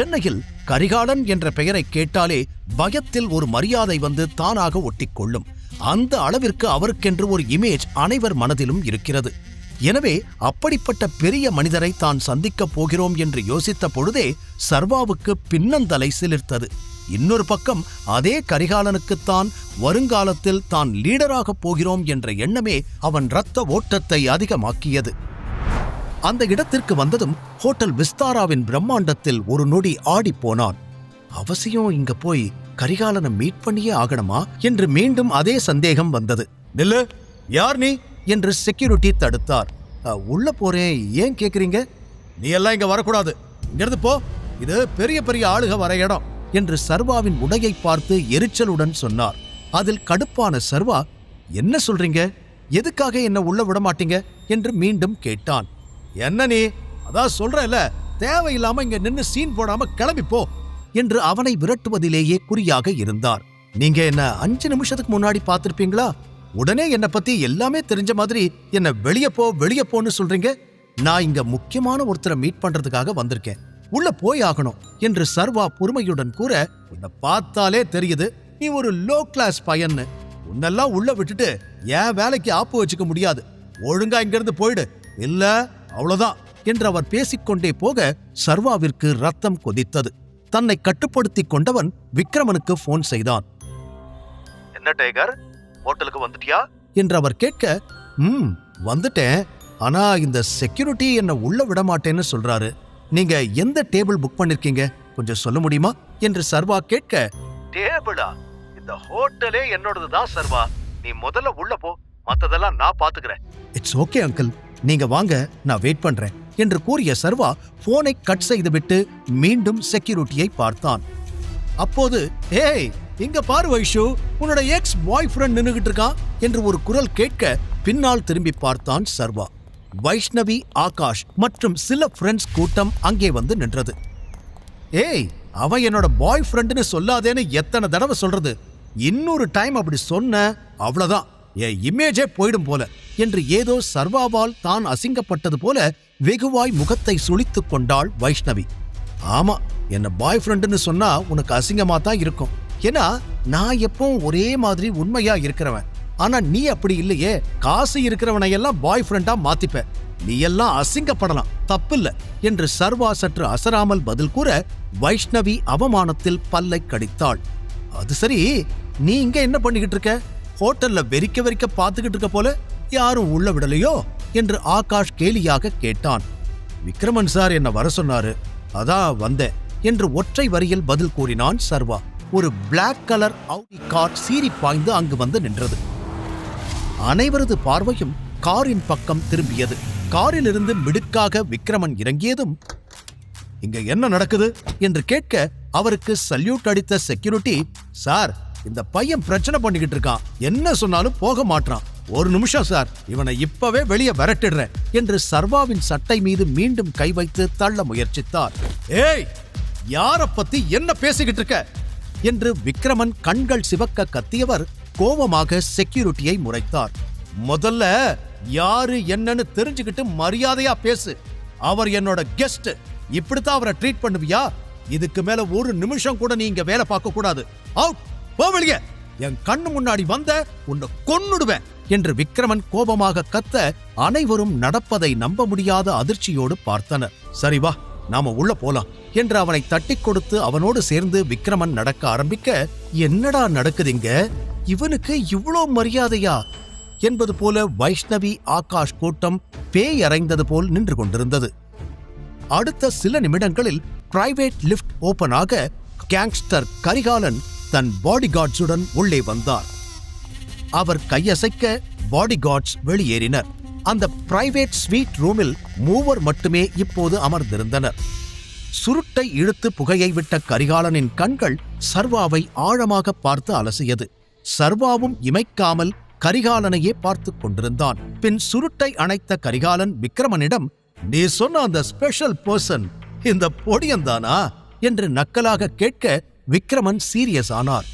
சென்னையில் கரிகாலன் என்ற பெயரை கேட்டாலே பயத்தில் ஒரு மரியாதை வந்து தானாக ஒட்டிக்கொள்ளும். அந்த அளவிற்கு அவருக்கென்று ஒரு இமேஜ் அனைவர் மனதிலும் இருக்கிறது. எனவே அப்படிப்பட்ட பெரிய மனிதரை தான் சந்திக்கப் போகிறோம் என்று யோசித்த பொழுதே சர்வாவுக்கு பின்னந்தலை சிலிர்த்தது. இன்னொரு பக்கம் அதே கரிகாலனுக்குத்தான் வருங்காலத்தில் தான் லீடராகப் போகிறோம் என்ற எண்ணமே அவன் இரத்த ஓட்டத்தை அதிகமாக்கியது. அந்த இடத்திற்கு வந்ததும் ஹோட்டல் விஸ்தாராவின் பிரம்மாண்டத்தில் ஒரு நொடி ஆடி போனான். அவசியம் இங்க போய் கரிகாலனை மீட் பண்ணியே ஆகணுமா? என்று மீண்டும் அதே சந்தேகம் வந்தது. நில்லு யார் நீ? என்று செக்யூரிட்டி தடுத்தார். உள்ள போறேன். ஏன் கேக்குறீங்க? நீ எல்லாம் இங்க வரக்கூடாது. இங்கிருந்து போ. இது பெரிய பெரிய ஆளுக வர இடம். என்று சர்வாவின் உடையை பார்த்து எரிச்சலுடன் சொன்னார். அதில் கடுப்பான சர்வா என்ன சொல்றீங்க? எதுக்காக என்ன உள்ள விட மாட்டீங்க? என்று மீண்டும் கேட்டான். என்ன நீ? அதான் சொல்றேன்ல தேவையில்லாம இங்க நின்னு சீன் போடாம கிளம்பி போ என்று அவனை விரட்டுவதிலேயே குறியாக இருந்தார். நீங்க என்ன அஞ்சு நிமிஷத்துக்கு முன்னாடி பார்த்திருப்பீங்களா? உடனே என்ன பத்தி எல்லாமே தெரிஞ்ச மாதிரி என்ன வெளிய போ வெளிய போன்னு சொல்றீங்க. நான் இங்க முக்கியமான ஒருத்தரை மீட் பண்றதுக்காக வந்திருக்கேன். உள்ள போய் ஆகணும் என்று சர்வா பொறுமையுடன் கூற உன்னை பார்த்தாலே தெரியுது நீ ஒரு லோ கிளாஸ் பையன்னு. உன்னெல்லாம் உள்ள விட்டுட்டு என் வேலைக்கு ஆப்பு வச்சுக்க முடியாது. ஒழுங்கா இங்கிருந்து போயிடு. இல்லை அவ்வளவுதான் என்று அவர் பேசிக்கொண்டே போக சர்வாவிற்கு ரத்தம் கொதித்தது. தன்னை கட்டுப்படுத்திக் கொண்டவன் விக்ரமனுக்கு போன் செய்தான். என்ன டைகர்? ஹோட்டலுக்கு வந்துட்டியா? என்று அவர் கேட்க ம் வந்துட்டேன். ஆனா இந்த செக்யூரிட்டி என்ன உள்ள விட மாட்டேன்னு சொல்றாரு. நீங்க எந்த டேபிள் புக் பண்ணிருக்கீங்க? கொஞ்சம் சொல்ல முடியுமா? என்று சர்வா கேட்க டேபிளா இந்த ஹோட்டலே என்னோடது தான் சர்வா. நீ முதல்ல உள்ள போ. மத்ததெல்லாம் நான் பாத்துக்கிறேன். இட்ஸ் ஓகே அங்கிள் நீங்க வாங்க நான் வெயிட் பண்றேன் என்று கூறிய சர்வா போனை கட் செய்துவிட்டு மீண்டும் செக்யூரிட்டியை பார்த்தான். அப்போது ஏய் இங்க பாரு வைஷு உன்னோட எக்ஸ் பாய் ஃப்ரெண்ட் நின்னுகிட்டு இருக்கான் என்று ஒரு குரல் கேட்க பின்னால் திரும்பி பார்த்தான் சர்வா. வைஷ்ணவி ஆகாஷ் மற்றும் சில ஃப்ரெண்ட்ஸ் கூட்டம் அங்கே வந்து நின்றது. ஏய் அவன் என்னோட பாய் ஃப்ரெண்டுன்னு சொல்லாதேன்னு எத்தனை தடவை சொல்றது? இன்னொரு டைம் அப்படி சொன்ன அவ்வளோதான் என் இமேஜே போயிடும் போல. என்று ஏதோ சர்வாவால் தான் அசிங்கப்பட்டது போல வெகுவாய் முகத்தை சுழித்து கொண்டாள் வைஷ்ணவி. ஆமா என்ன பாய் ஃப்ரெண்டுன்னு சொன்னா உனக்கு அசிங்கமா தான் இருக்கும். ஏன்னா நான் எப்பவும் ஒரே மாதிரி உண்மையா இருக்கிறவன். ஆனா நீ அப்படி இல்லையே. காசு இருக்கிறவனையெல்லாம் பாய் ஃப்ரெண்டா மாத்திப்ப. நீ எல்லாம் அசிங்கப்படலாம். தப்பில்ல என்று சர்வா சற்று அசராமல் பதில் கூற வைஷ்ணவி அவமானத்தில் பல்லை கடித்தாள். அது சரி நீ இங்க என்ன பண்ணிக்கிட்டு இருக்க? ஹோட்டல்ல வெறிக்க வெறிக்க பார்த்துக்கிட்டு இருக்க போல யாரும் உள்ள விடலையோ? என்று ஆகாஷ் கேலியாக கேட்டான். விக்ரமன் சார் என்ன வர சொன்னாரு? அதான் வந்தேன் என்று ஒற்றை வரியில் பதில் கூறினான் சர்வா. ஒரு பிளாக் கலர் அவுடி கார் சீறி பாய்ந்து அங்கு வந்து நின்றது. அனைவரது பார்வையும் காரின் பக்கம் திரும்பியது. காரிலிருந்து மிடுக்காக விக்ரமன் இறங்கியதும் இங்க என்ன நடக்குது? என்று கேட்க அவருக்கு சல்யூட் அடித்த செக்யூரிட்டி சார் இந்த பையன் பிரச்சனை பண்ணிக்கிட்டு இருக்கான். என்ன சொன்னாலும் போக மாட்டான் ஒரு நிமிஷம் சார். இவனை இப்பவே வெளியே விரட்டிடுறேன் என்று சர்வாவின் சட்டை மீது மீண்டும் கை வைத்து தள்ள முயற்சித்தார். ஏய் யார பத்தி என்ன பேசிக்கிட்டு இருக்க? என்று விக்ரமன் கண்கள் சிவக்க கத்தியவர் கோபமாக செக்யூரிட்டியை முறைத்தார். முதல்ல யாரு என்னன்னு தெரிஞ்சுக்கிட்டு மரியாதையா பேசு. அவர் என்னோட கெஸ்ட். இப்படித்தான் அவரை ட்ரீட் பண்ணுவியா? இதுக்கு மேல ஒரு நிமிஷம் கூட நீங்க வேலை பார்க்க கூடாது. அவுட்! போ வெளிய. என் கண்ணு முன்னாடி வந்த உன்னை கொன்னுடுவேன் என்று விக்ரமன் கோபமாக கத்த அனைவரும் நடப்பதை நம்ப முடியாத அதிர்ச்சியோடு பார்த்தனர். சரி வா நாம உள்ள போலாம் என்று அவனை தட்டி கொடுத்து அவனோடு சேர்ந்து விக்ரமன் நடக்க ஆரம்பிக்க என்னடா நடக்குதுங்க இவனுக்கு இவ்வளோ மரியாதையா? என்பது போல வைஷ்ணவி ஆகாஷ் கூட்டம் பேய் அறைந்தது போல் நின்று கொண்டிருந்தது. அடுத்த சில நிமிடங்களில் பிரைவேட் லிஃப்ட் ஓபனாக கேங்ஸ்டர் கரிகாலன் தன் பாடிகார்ட்ஸுடன் உள்ளே வந்தார். அவர் கையசைக்க பாடிகார்ட்ஸ் வெளியேறினர். அந்த பிரைவேட் ஸ்வீட் ரூமில் மூவர் மட்டுமே இப்போது அமர்ந்திருந்தனர். சுருட்டை இழுத்து புகையை விட்ட கரிகாலனின் கண்கள் சர்வாவை ஆழமாக பார்த்து அலசியது. சர்வாவும் இமைக்காமல் கரிகாலனையே பார்த்து கொண்டிருந்தான். பின் சுருட்டை அணைத்த கரிகாலன் விக்ரமனிடம் நீ சொன்ன அந்த ஸ்பெஷல் பர்சன் இந்த பொடியந்தானா என்று நக்கலாக கேட்க விக்ரமன் சீரியஸ் ஆனார்.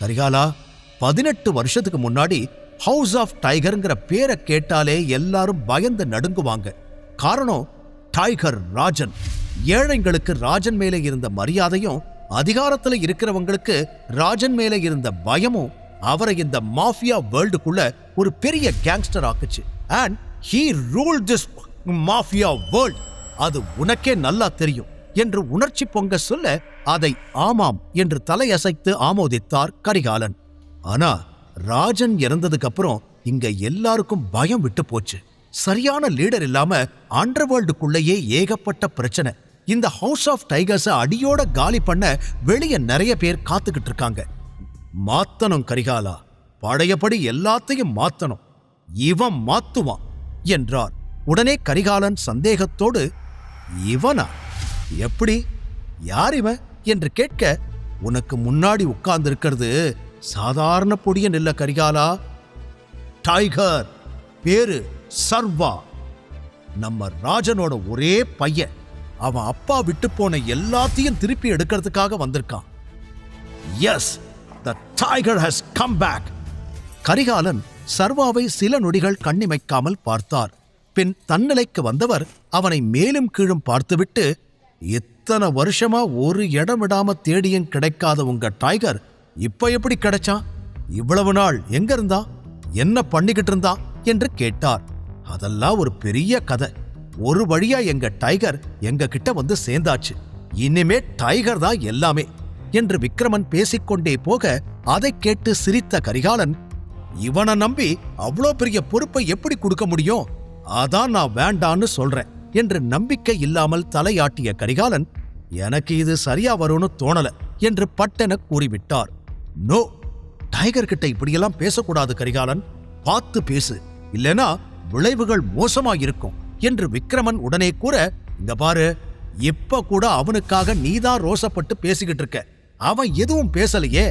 கரிகாலா பதினெட்டு வருஷத்துக்கு முன்னாடி ஹவுஸ் ஆஃப் டைகர்ங்கிற பேரை கேட்டாலே எல்லாரும் பயந்து நடுங்குவாங்க. காரணம் டைகர் ராஜன். ஏழைங்களுக்கு ராஜன் மேலே இருந்த மரியாதையும் அதிகாரத்தில் இருக்கிறவங்களுக்கு ராஜன் மேலே இருந்த பயமும் அவரை இந்த மாஃபியா வேர்ல்டுக்குள்ள ஒரு பெரிய gangster ஆக்குச்சு. And he rule this mafia world அது உனக்கே நல்லா தெரியும். என்று உணர்ச்சி பொங்க சொல்ல அதை ஆமாம் என்று தலையசைத்து ஆமோதித்தார் கரிகாலன். ஆனா ராஜன் இறந்ததுக்கு அப்புறம் இங்க எல்லாருக்கும் பயம் விட்டு போச்சு. சரியான லீடர் இல்லாம அண்டர்வேர்ல்டுக்குள்ளேயே ஏகப்பட்ட பிரச்சனை. இந்த ஹவுஸ் ஆஃப் டைகர்ஸை அடியோட காலி பண்ண வெளிய நிறைய பேர் காத்துக்கிட்டு இருக்காங்க. மாத்தணும் கரிகாலா. பழையபடி எல்லாத்தையும் மாத்தணும். இவன் மாத்துவான் என்றார். உடனே கரிகாலன் சந்தேகத்தோடு இவனா? எப்படி? யார் இவன்? என்று கேட்க உனக்கு முன்னாடி உட்கார்ந்திருக்கிறது சாதாரண பொடியன் இல்ல கரிகாலா? டைகர் பேரு சர்வா. நம்ம ராஜனோட ஒரே பையன். அவன் அப்பா விட்டு போன எல்லாத்தையும் திருப்பி எடுக்கிறதுக்காக வந்திருக்கான். Yes the tiger has come back Karikalan சர்வாவை சில நொடிகள் கண்ணிமைக்காமல் பார்த்தார். பின் தன்னிலைக்கு வந்தவர் அவனை மேலும் கீழும் பார்த்துவிட்டு இத்தனை வருஷமா ஒரு இடம் விடாம தேடியும் கிடைக்காத உங்க டைகர் இப்ப எப்படி கிடைச்சான்? இவ்வளவு நாள் எங்க இருந்தா என்ன பண்ணிக்கிட்டு இருந்தா? என்று கேட்டார். அதெல்லாம் ஒரு பெரிய கதை. ஒரு வழியா எங்க டைகர் எங்க கிட்ட வந்து சேர்ந்தாச்சு. இனிமே டைகர் தான் எல்லாமே என்று விக்ரமன் பேசிக்கொண்டே போக அதைக் கேட்டு சிரித்த கரிகாலன் இவனை நம்பி அவ்வளோ பெரிய பொறுப்பை எப்படி கொடுக்க முடியும்? அதான் நான் வேண்டான்னு சொல்றேன். என்று நம்பிக்கை இல்லாமல் தலையாட்டிய கரிகாலன் எனக்கு இது சரியா வரும்னு தோணல என்று பட்டென கூறிவிட்டார். நோ டைகர் கிட்ட இப்படியெல்லாம் பேசக்கூடாது கரிகாலன். பார்த்து பேசு. இல்லனா விளைவுகள் மோசமாயிருக்கும் என்று விக்ரமன் உடனே கூற இந்த பாரு இப்ப கூட அவனுக்காக நீதான் ரோசப்பட்டு பேசிக்கிட்டு இருக்க. அவன் எதுவும் பேசலையே.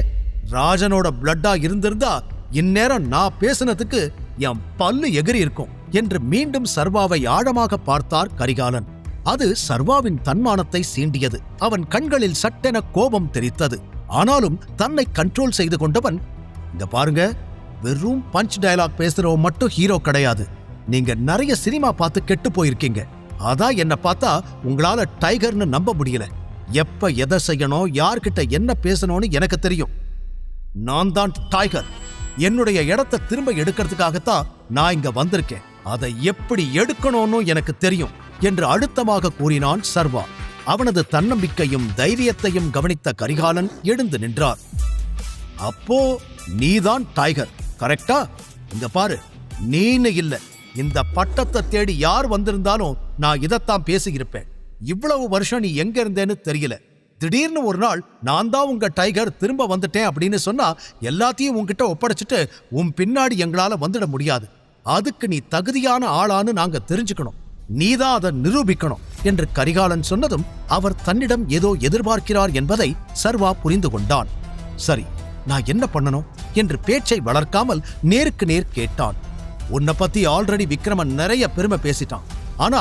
ராஜனோட பிளட்டா இருந்திருந்தா இந்நேரம் நான் பேசினதுக்கு என் பல்லு எகிரி இருக்கும் என்று மீண்டும் சர்வாவை ஆழமாக பார்த்தார் கரிகாலன். அது சர்வாவின் தன்மானத்தை சீண்டியது. அவன் கண்களில் சட்டென கோபம் தெரித்தது. ஆனாலும் தன்னை கண்ட்ரோல் செய்து கொண்டவன் இந்த பாருங்க வெறும் பஞ்ச் டயலாக் பேசுறவன் மட்டும் ஹீரோ கிடையாது. நீங்க நிறைய சினிமா பார்த்து கெட்டு போயிருக்கீங்க. அதான் என்ன பார்த்தா உங்களால டைகர்னு நம்ப முடியல. எப்ப எதை செய்யணும் யார்கிட்ட என்ன பேசணும்னு எனக்கு தெரியும். நான் தான் டைகர் என்னுடைய இடத்தை திரும்ப எடுக்கிறதுக்காகத்தான் நான் இங்க வந்திருக்கேன். அதை எப்படி எடுக்கணும்னு எனக்கு தெரியும் என்று அழுத்தமாக கூறினான் சர்வா. அவனது தன்னம்பிக்கையும் தைரியத்தையும் கவனித்த கரிகாலன் எழுந்து நின்றார். அப்போ நீதான் டைகர் கரெக்டா இங்க பாரு நீன்னு இல்ல. இந்த பட்டத்தை தேடி யார் வந்திருந்தாலும் நான் இதைத்தான் பேசியிருப்பேன். இவ்வளவு வருஷம் நீ எங்க இருந்தேன்னு தெரியல. திடீர்னு ஒரு நாள் நான் தான் உங்க டைகர் திரும்ப வந்துட்டேன் அப்படின்னு சொன்னா எல்லாத்தையும் உங்ககிட்ட ஒப்படைச்சிட்டு உன் பின்னாடி எங்களால வந்துட முடியாது. அதுக்கு நீ தகுதியான ஆளான்னு நாங்க தெரிஞ்சுக்கணும். நீதான் அதை நிரூபிக்கணும் என்று கரிகாலன் சொன்னதும் அவர் தன்னிடம் ஏதோ எதிர்பார்க்கிறார் என்பதை சர்வா புரிந்து கொண்டான். சரி நான் என்ன பண்ணணும் என்று பேச்சை வளர்க்காமல் நேருக்கு நேர் கேட்டான். உன்னை பத்தி ஆல்ரெடி விக்ரமன் நிறைய பெருமை பேசிட்டான். ஆனா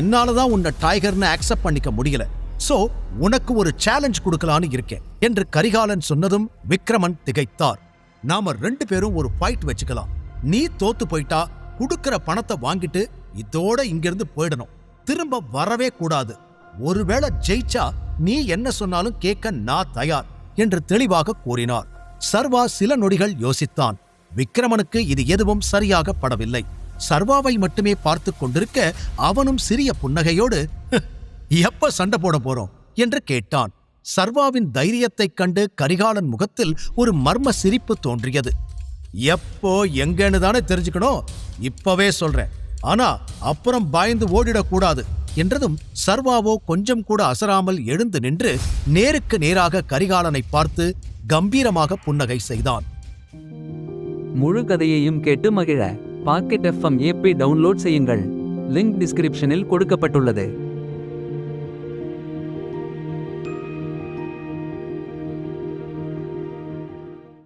என்னாலதான் உன்னை டைகர்னு அக்செப்ட் பண்ணிக்க முடியல. சோ உனக்கு ஒரு சேலஞ்ச் கொடுக்கலான்னு இருக்கேன். என்று கரிகாலன் சொன்னதும் விக்ரமன் திகைத்தார். நாம ரெண்டு பேரும் ஒரு ஃபைட் வச்சுக்கலாம். நீ தோத்து போயிட்டா கொடுக்கற பணத்தை வாங்கிட்டு இதோட இங்கிருந்து போயிடணும். திரும்ப வரவே கூடாது. ஒருவேளை ஜெயிச்சா நீ என்ன சொன்னாலும் கேட்க நான் தயார் என்று தெளிவாக கூறினார். சர்வா சில நொடிகள் யோசித்தான். விக்ரமனுக்கு இது எதுவும் சரியாக படவில்லை சர்வாவை மட்டுமே பார்த்து கொண்டிருக்க அவனும் சிறிய புன்னகையோடு எப்ப சண்டை போட போறோம்? என்று கேட்டான். சர்வாவின் தைரியத்தைக் கண்டு கரிகாலன் முகத்தில் ஒரு மர்ம சிரிப்பு தோன்றியது. எப்போ எங்கன்னு தானே தெரிஞ்சுக்கணும். இப்பவே சொல்றேன். ஆனா அப்புறம் பாய்ந்து ஓடிடக்கூடாது என்றதும் சர்வாவோ கொஞ்சம் கூட அசராமல் எழுந்து நின்று நேருக்கு நேராக கரிகாலனை பார்த்து கம்பீரமாக புன்னகை செய்தான். முழு கதையையும் கேட்டு மகிழ. பாக்கெட் எஃப்எம் ஏபி டவுன்லோட் செய்யுங்கள். லிங்க் டிஸ்கிரிப்ஷனில் கொடுக்கப்பட்டுள்ளது.